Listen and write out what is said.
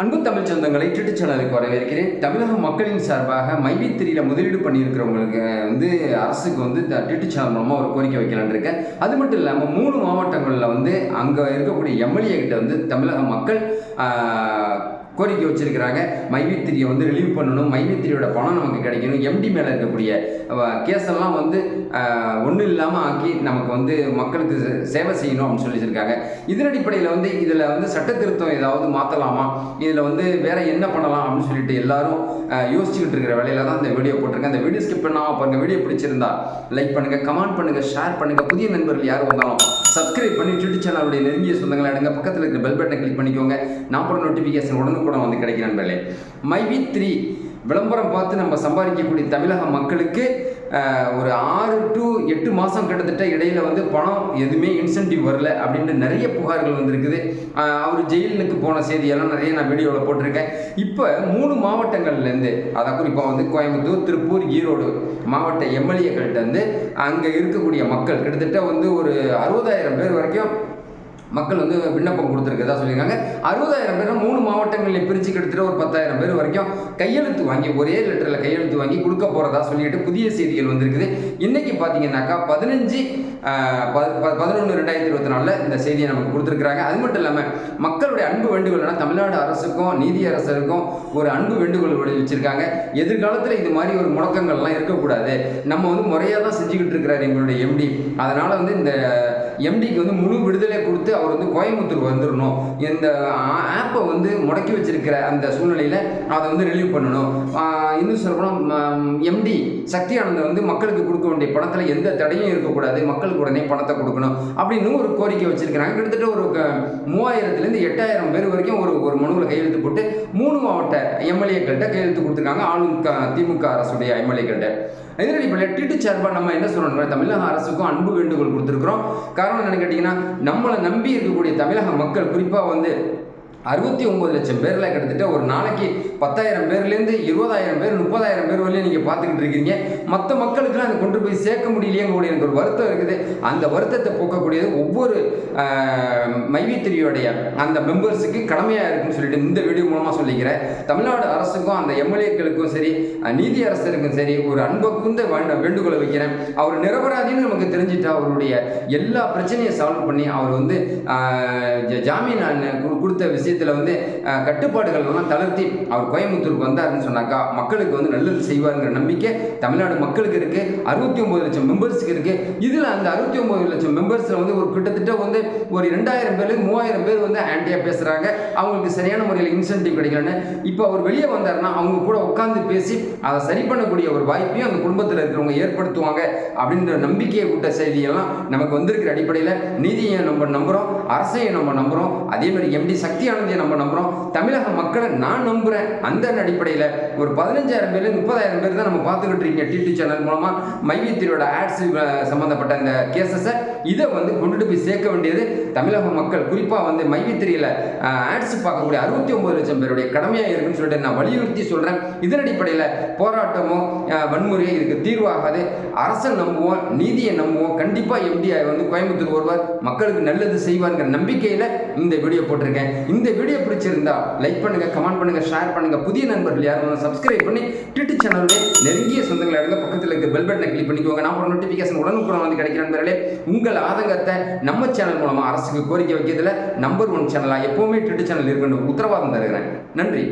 அன்பு தமிழ் சொந்தங்களை ட்விட்டர் சேனலுக்கு வரவேற்கிறேன். தமிழக மக்களின் சார்பாக மைவித்திரியில் முதலீடு பண்ணியிருக்கிறவங்களுக்கு வந்து அரசுக்கு வந்து இந்த ட்விட்டர் சேனல் மூலமாக ஒரு கோரிக்கை வைக்கலான்னு இருக்கேன். அது மட்டும் இல்லாமல் மூணு மாவட்டங்களில் வந்து அங்கே இருக்கக்கூடிய எம்எல்ஏ கிட்ட வந்து தமிழக மக்கள் கோரிக்கை வச்சிருக்கிறாங்க. மைவித்திரியை வந்து ரிலீவ் பண்ணணும். மைவித்திரியோட பணம் நமக்கு கிடைக்கணும். எம்டி மேலே இருக்கக்கூடிய கேஸெல்லாம் வந்து ஒன்றும் இல்லாமல் ஆக்கி நமக்கு வந்து மக்களுக்கு சேவை செய்யணும் அப்படின்னு சொல்லி வச்சிருக்காங்க. இதன் அடிப்படையில் வந்து இதில் வந்து சட்ட திருத்தம் ஏதாவது மாற்றலாமா இதில் வந்து வேற என்ன பண்ணலாம் அப்படின்னு சொல்லிட்டு எல்லாரும் யோசிச்சுக்கிட்டு இருக்கிற வேலையில் தான் இந்த வீடியோ போட்டிருக்கேன். அந்த வீடியோ ஸ்கிப் பண்ணாமல் பாருங்கள் வீடியோ பிடிச்சிருந்தா லைக் பண்ணுங்கள் கமெண்ட் பண்ணுங்கள் ஷேர் பண்ணுங்கள் புதிய நண்பர்கள் யார் வந்தாலும் சப்ஸ்கிரைப் பண்ணி ட்விட்டர் சேனலுடைய நெருங்கிய சொந்தங்களை அடங்க பக்கத்தில் இருக்கிற பெல் பட்டனை கிளிக் பண்ணிக்கோங்க. நான் போகிற நோட்டிஃபிகேஷன் உடனுக்குடன் வந்து கிடைக்கிற நண்பர்களே. மைவி த்ரீ விளம்பரம் பார்த்து நம்ம சம்பாதிக்கக்கூடிய தமிழக மக்களுக்கு ஒரு ஆறு டு எட்டு மாதம் கிட்டத்தட்ட இடையில வந்து பணம் எதுவுமே இன்சென்டிவ் வரல அப்படின்ட்டு நிறைய புகார்கள் வந்திருக்குது. அவர் ஜெயிலுக்கு போன செய்தியெல்லாம் நிறைய நான் வீடியோவில் போட்டிருக்கேன். இப்போ மூணு மாவட்டங்கள்லேருந்து அதான் குறிப்பாக வந்து கோயம்புத்தூர் திருப்பூர் ஈரோடு மாவட்ட எம்எல்ஏக்கள்கிட்ட வந்து அங்கே இருக்கக்கூடிய மக்கள் கிட்டத்தட்ட வந்து ஒரு அறுபதாயிரம் பேர் வரைக்கும் மக்கள் வந்து விண்ணப்பம் கொடுத்துருக்கதா சொல்லியிருக்காங்க. அறுபதாயிரம் பேர் மூணு மாவட்டங்களில் பிரித்து கிட்டத்தட்ட ஒரு பத்தாயிரம் பேர் வரைக்கும் கையெழுத்து வாங்கி ஒரே லெட்டரில் கையெழுத்து வாங்கி கொடுக்க போகிறதா சொல்லிட்டு புதிய செய்திகள் வந்திருக்குது. இன்னைக்கு பார்த்தீங்கன்னாக்கா பதினஞ்சு பதினொன்று ரெண்டாயிரத்தி இருபத்தி நாலில் இந்த செய்தியை நமக்கு கொடுத்துருக்குறாங்க. அது மட்டும் இல்லாமல் மக்களுடைய அன்பு வேண்டுகோள்னா தமிழ்நாடு அரசுக்கும் நீதி அரசருக்கும் ஒரு அன்பு வேண்டுகோள் வச்சுருக்காங்க. எதிர்காலத்தில் இது மாதிரி ஒரு முடக்கங்கள்லாம் இருக்கக்கூடாது. நம்ம வந்து முறையாக தான் செஞ்சுக்கிட்டு இருக்கிறாரு எங்களுடைய எம்டி அதனால் வந்து இந்த எம்டிக்கு வந்து முழு விடுதலை கொடுத்து அவர் வந்து கோயம்புத்தூர் வந்துடணும் இந்த ஆப்பை வந்து முடக்கி வச்சிருக்கிற அந்த சூழ்நிலையில் அதை வந்து ரிலீவ் பண்ணணும். இன்னும் சொல்லப்போனால் எம்டி சக்தி ஆனந்தன் வந்து மக்களுக்கு கொடுக்க வேண்டிய பணத்தில் எந்த தடையும் இருக்கக்கூடாது. மக்களுக்கு உடனே பணத்தை கொடுக்கணும் அப்படின்னு ஒரு கோரிக்கை வச்சிருக்கிறாங்க. கிட்டத்தட்ட ஒரு மூவாயிரத்துலேருந்து எட்டாயிரம் பேர் வரைக்கும் ஒரு ஒரு மனுவில் கையெழுத்து போட்டு மூணு மாவட்ட எம்எல்ஏக்கள்கிட்ட கையெழுத்து கொடுத்துருக்காங்க. ஆளும் திமுக அரசுடைய எம்எல்ஏக்கள்கிட்ட. இதன் அடிப்படையில் டிட்டு சார்பாக நம்ம என்ன சொல்லணும் தமிழக அரசுக்கும் அன்பு வேண்டுகோள் கொடுத்துருக்குறோம். காரணம் என்னன்னு கேட்டிங்கன்னா நம்மளை நம்பி இருக்கக்கூடிய தமிழக மக்கள் குறிப்பாக வந்து அறுபத்தி ஒம்பது லட்சம் பேரில் கிட்டத்தட்ட ஒரு நாளைக்கு பத்தாயிரம் பேர்லேருந்து இருபதாயிரம் பேர் முப்பதாயிரம் பேர் வரையும் நீங்கள் பார்த்துக்கிட்டு இருக்கீங்க. மற்ற மக்களுக்குலாம் அதை கொண்டு போய் சேர்க்க முடியலையேங்க எனக்கு ஒரு வருத்தம் இருக்குது. அந்த வருத்தத்தை போக்கக்கூடியது ஒவ்வொரு மைவித்திரியோடைய அந்த மெம்பர்ஸுக்கு கடமையாக இருக்குன்னு சொல்லிட்டு இந்த வீடியோ மூலமாக சொல்லிக்கிறேன். தமிழ்நாடு அரசுக்கும் அந்த எம்எல்ஏக்களுக்கும் சரி நீதி அரசருக்கும் சரி ஒரு அன்பை வேண்ட- வேண்டுகோளை வைக்கிறேன். அவர் நிரபராதின்னு நமக்கு தெரிஞ்சுட்டா அவருடைய எல்லா பிரச்சனையை சால்வ் பண்ணி அவர் வந்து ஜ- ஜாமீன் கொடுத்த விஷயம் கொடுத்த விஷயத்தில் வந்து கட்டுப்பாடுகள் எல்லாம் தளர்த்தி அவர் கோயம்புத்தூருக்கு வந்தாருன்னு சொன்னாக்கா மக்களுக்கு வந்து நல்லது செய்வாருங்கிற நம்பிக்கை தமிழ்நாடு மக்களுக்கு இருக்கு. அறுபத்தி ஒன்பது லட்சம் மெம்பர்ஸுக்கு இருக்கு. இதில் அந்த அறுபத்தி ஒன்பது லட்சம் மெம்பர்ஸில் வந்து ஒரு கிட்டத்தட்ட வந்து ஒரு ரெண்டாயிரம் பேர் மூவாயிரம் பேர் வந்து ஆன்டியா பேசுகிறாங்க அவங்களுக்கு சரியான முறையில் இன்சென்டிவ் கிடைக்கலன்னு. இப்போ அவர் வெளியே வந்தாருன்னா அவங்க கூட உட்காந்து பேசி அதை சரி பண்ணக்கூடிய ஒரு வாய்ப்பையும் அந்த குடும்பத்தில் இருக்கிறவங்க ஏற்படுத்துவாங்க அப்படின்ற நம்பிக்கையை விட்ட செய்தியெல்லாம் நமக்கு வந்திருக்கிற அடிப்படையில் நீதியை நம்ம நம்புகிறோம் அரசையும் நம்ம நம்புறோம். அதே மாதிரி எம்டி சக்தியான ஆனந்தியை நம்ம நம்புறோம். தமிழக மக்களை நான் நம்புறேன். அந்த அடிப்படையில் ஒரு பதினஞ்சாயிரம் பேர் முப்பதாயிரம் பேர் தான் நம்ம பார்த்துக்கிட்டு இருக்கீங்க டிடி சேனல் மூலமா. மைவித்திரியோட ஆட்ஸ் சம்மந்தப்பட்ட இந்த கேசஸை இதை வந்து கொண்டுட்டு போய் சேர்க்க வேண்டியது தமிழக மக்கள். குறிப்பாக வந்து மைவித்திரியில் ஆட்ஸ் பார்க்கக்கூடிய அறுபத்தி ஒன்பது லட்சம் பேருடைய கடமையாக இருக்குன்னு சொல்லிட்டு நான் வலியுறுத்தி சொல்கிறேன் இதன் அடிப்படையில் போராட்டமோ வன்முறையோ இதுக்கு தீர்வாகாது. அரசை நம்புவோம் நீதியை நம்புவோம். கண்டிப்பாக எம்டிஐ வந்து கோயம்புத்தூர் வருவார். மக்களுக்கு நல்லது செய்வாருங்கிற நம்பிக்கையில் இந்த வீடியோ போட்டிருக்கேன். இந்த வீடியோ பிடிச்சிருந்தா லைக் பண்ணுங்க கமெண்ட் பண்ணுங்க ஷேர் பண்ணுங்க. புதிய நண்பர்கள் யாரும் சப்ஸ்கிரைப் பண்ணி ட்விட்டர் சேனலுடைய நெருங்கிய சொந்தங்களை எடுங்க பக்கத்தில் இருக்க பெல் பட்டனை கிளிக் பண்ணிக்கோங்க. நான் ஒரு நோட்டிஃபிகேஷன் உடனுக்குடன் வந்து கிடைக்கிற நண்பர்களே உங்கள் ஆதங்கத்தை நம்ம சேனல் மூலமாக அரசுக்கு கோரிக்கை வைக்கிறதுல நம்பர் ஒன் சேனலாக எப்பவுமே ட்விட்டர் சேனல் இருக்கணும். உத்தரவாதம் தருகிறேன். நன்றி.